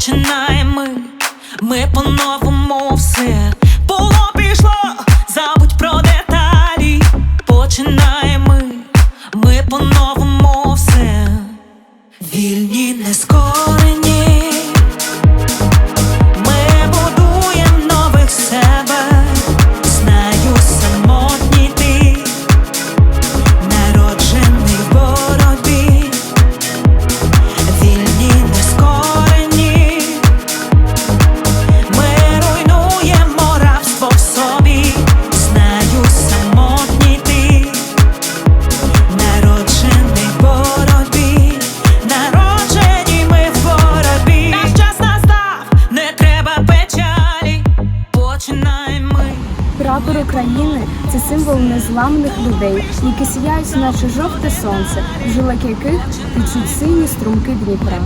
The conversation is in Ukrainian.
починаємо. Ми, ми по-новому все було пішло, забудь про деталі, починаємо. Ми, ми по-новому все, вільні не скоро. Прапор України це символ незламних людей, які сіяють наше жовте сонце, в жилах яких течуть сині струмки Дніпра.